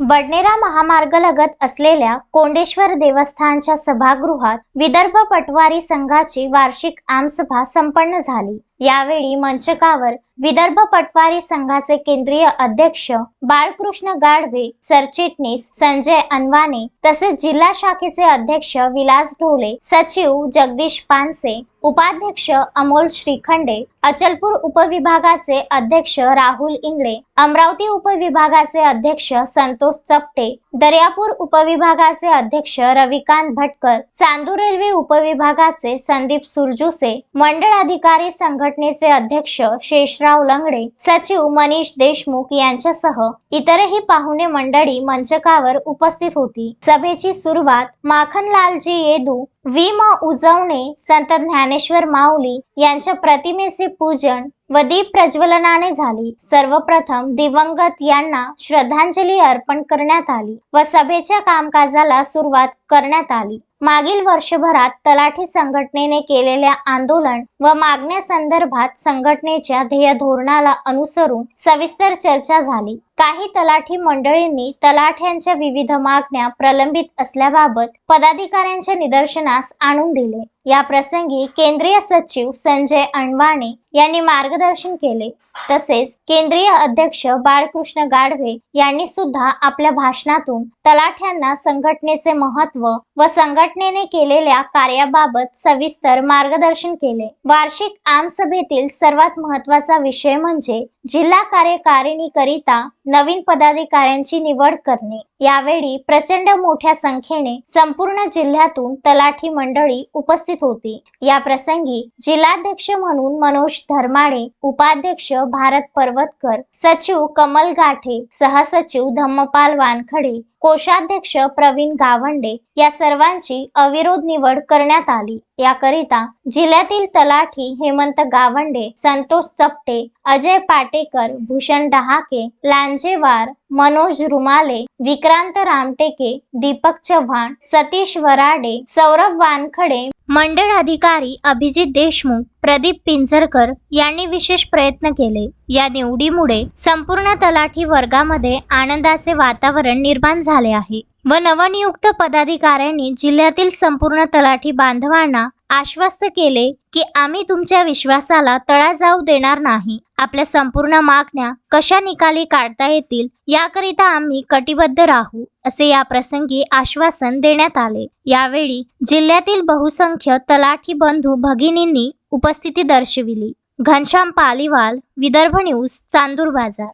बडनेरा महामार्गलगत असलेल्या कोंडेश्वर देवस्थानच्या सभागृहात विदर्भ पटवारी संघाची वार्षिक आमसभा संपन्न झाली. यावेळी मंचकावर विदर्भ पटवारी संघाचे केंद्रीय अध्यक्ष बाळकृष्ण गाढवे सरचिटणीस संजय अनवाने तसेच जिल्हा शाखेचे अध्यक्ष विलास ढोले सचिव जगदीश पानसे उपाध्यक्ष अमोल श्रीखंडे अचलपूर उपविभागाचे अध्यक्ष राहुल इंगळे अमरावती उपविभागाचे अध्यक्ष संतोष चपटे दर्यापूर उपविभागाचे अध्यक्ष रविकांत भटकर चांदूर रेल्वे उपविभागाचे संदीप सुरजुसे मंडळ अधिकारी संघटनेचे अध्यक्ष शेषराव लंगडे सचिव मनीष देशमुख यांच्यासह इतरही पाहुणे मंडळी मंचकावर उपस्थित होती. सभेची सुरुवात माखनलालजी येदू वि म उजवणे संत ज्ञानेश्वर माऊली यांच्या प्रतिमेचे पूजन व दीप प्रज्वलनाने झाली. सर्वप्रथम दिवंगत यांना श्रद्धांजली अर्पण करण्यात आली व सभेच्या कामकाजाला सुरुवात करण्यात आली. मागील वर्षभरात तलाठी संघटनेने केलेल्या आंदोलन व मागण्या संदर्भात संघटनेच्या ध्येय धोरणाला अनुसरून सविस्तर चर्चा झाली. काही तलाठी मंडळींनी तलाठ्यांच्या विविध मागण्या प्रलंबित असल्याबाबत पदाधिकाऱ्यांच्या निदर्शनास आणून दिले. या प्रसंगी केंद्रीय सचिव संजय अणवाणे यांनी मार्गदर्शन केले. तसेच केंद्रीय अध्यक्ष बाळकृष्ण गाढवे यांनी सुद्धा आपल्या भाषणातून तलाठ्यांना संघटनेचे महत्त्व व संघटनेने केलेल्या कार्याबाबत सविस्तर मार्गदर्शन केले. वार्षिक आमसभेतील सर्वात महत्त्वाचा विषय म्हणजे जिल्हा कार्यकारिणी करिता नवीन पदाधिकाऱ्यांची निवड करणे. यावेळी प्रचंड मोठ्या संख्येने संपूर्ण जिल्ह्यातून तलाठी मंडळी उपस्थित होती. या प्रसंगी जिल्हाध्यक्ष म्हणून मनोज धर्माडे उपाध्यक्ष भारत पर्वतकर सचिव कमल गाठे सहसचिव धम्मपाल वानखडे कोषाध्यक्ष प्रवीण गावंडे या सर्वांची अविरोध निवड करण्यात आली. याकरिता जिल्ह्यातील तलाठी हेमंत गावंडे संतोष चपटे अजय पाटेकर भूषण डहाके लांजेवार मनोज रुमाले विक्रांत रामटेके दीपक चव्हाण सतीश वराडे सौरभ वानखडे मंडळ अधिकारी अभिजित देशमुख प्रदीप पिंजरकर यांनी विशेष प्रयत्न केले. या निवडीमुळे संपूर्ण तलाठी वर्गामध्ये आनंदाचे वातावरण निर्माण झाले आहे व नवनियुक्त पदाधिकाऱ्यांनी जिल्ह्यातील संपूर्ण तलाठी बांधवांना आश्वस्त केले की आम्ही तुमच्या विश्वासाला तळा जाऊ देणार नाही. आपल्या संपूर्ण मागण्या कशा निकाली काढता येतील याकरिता आम्ही कटिबद्ध राहू असे या प्रसंगी आश्वासन देण्यात आले. यावेळी जिल्ह्यातील बहुसंख्य तलाठी बंधू भगिनींनी उपस्थिती दर्शविली. घनश्याम पालिवाल विदर्भ न्यूज चांदूर बाजार.